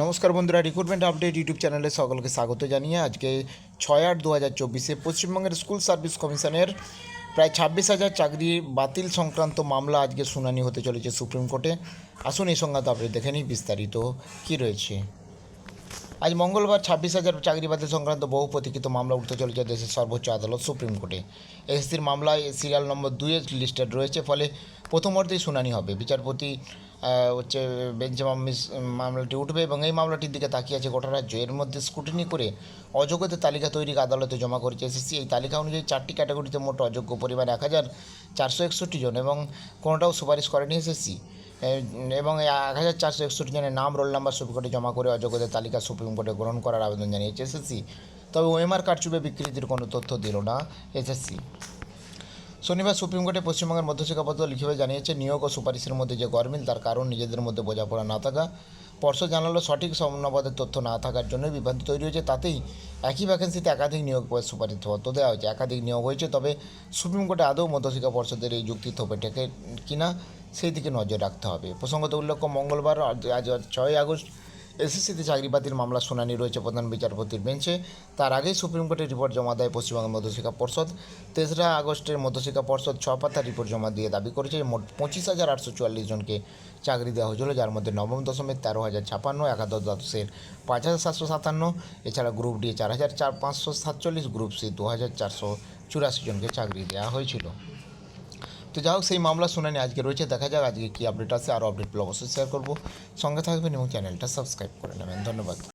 নমস্কার বন্ধুরা recruitment update YouTube চ্যানেলে সকলকে স্বাগত জানিয়ে আজকে ছয় আট দু হাজার চব্বিশে পশ্চিমবঙ্গের স্কুল সার্ভিস কমিশনের প্রায় ছাব্বিশ হাজার চাকরি বাতিল সংক্রান্ত মামলা আজকে শুনানি হতে চলেছে সুপ্রিম কোর্টে আসুন এই সংক্রান্ত আপডেট দেখে নিই, বিস্তারিত কী রয়েছে। আজ মঙ্গলবার ছাব্বিশ হাজার চাকরি বাতিল সংক্রান্ত বহু প্রতীক্ষিত মামলা উঠতে চলেছে দেশের সর্বোচ্চ আদালত সুপ্রিম কোর্টে। এসএসসির মামলায় সিরিয়াল নম্বর দুইয়ে লিস্টেড রয়েছে, ফলে প্রথমার্ধেই শুনানি হবে। বিচারপতি হচ্ছে বেঞ্চে মাম- মামলাটি উঠবে এবং এই মামলাটির দিকে তাকিয়ে আছে গোটা রাজ্য। এর মধ্যে স্কুটিনি করে অযোগ্যদের তালিকা তৈরি আদালতে জমা করেছে এসএসসি। এই তালিকা অনুযায়ী চারটি ক্যাটাগরিতে মোট অযোগ্য পরিমাণ এক হাজার চারশো একষট্টি জন এবং কোনোটাও সুপারিশ করেনি এসএসসি। এবং এক হাজার চারশো একষট্টি জনের নাম রোল নাম্বার সুপ্রিম কোর্টে জমা করে অযোগ্যদের তালিকা সুপ্রিম কোর্টে গ্রহণ করার আবেদন জানিয়েছে এসএসসি তবে ওএমআর কারচুপে বিকৃতির কোনো তথ্য দিল না এসএসসি শনিবার সুপ্রিম কোর্টে পশ্চিমবঙ্গের মধ্যশিক্ষা পদ্ধতি লিখিত জানিয়েছে, নিয়োগ ও সুপারিশের মধ্যে যে গরমিল, তার কারণ নিজেদের মধ্যে বোঝাপড়া না থাকা। পর্ষদ জানালো, সঠিক সমন্বয়পদের তথ্য না থাকার জন্য বিভ্রান্তি তৈরি হয়েছে। তাতেই একই ভ্যাকেন্সিতে একাধিক নিয়োগ সুপারিশ পত্র দেওয়া হয়েছে। একাধিক নিয়োগ হয়েছে, তবে সুপ্রিম কোর্টে আদৌ মধ্যশিক্ষা পর্ষদের এই যুক্তি থোপে টেকে কিনা সেই দিকে নজর রাখতে হবে। প্রসঙ্গত উল্লেখ্য, মঙ্গলবার আজ ছয় আগস্ট এসএসসিতে চাকরি বাতিল মামলা শুনানি রয়েছে প্রধান বিচারপতির বেঞ্চে। তার আগেই সুপ্রিম কোর্টে রিপোর্ট জমা দেয় পশ্চিমবঙ্গ মধ্যশিক্ষা পর্ষদ। তেসরা আগস্টের মধ্যশিক্ষা পর্ষদ ছ পাতা রিপোর্ট জমা দিয়ে দাবি করেছে মোট পঁচিশ হাজার আটশো চুয়াল্লিশ জনকে চাকরি দেওয়া হয়েছিল, যার মধ্যে নবম দশমের তেরো হাজার ছাপান্ন, একাদশ দ্বাদশের পাঁচ হাজার সাতশো সাতান্ন। এছাড়া গ্রুপ ডি চার হাজার চার পাঁচশো সাতচল্লিশ, গ্রুপ সি দু হাজার চারশো চুরাশি জনকে চাকরি দেওয়া হয়েছিল। তো যাই হোক, সেই মামলা শুনানি আজকে রয়েছে, দেখা যাক আজকে কী আপডেট আছে আরও আপডেট অবশ্যই শেয়ার করব। সঙ্গে থাকবেন এবং চ্যানেলটা সাবস্ক্রাইব করে নেবেন। ধন্যবাদ।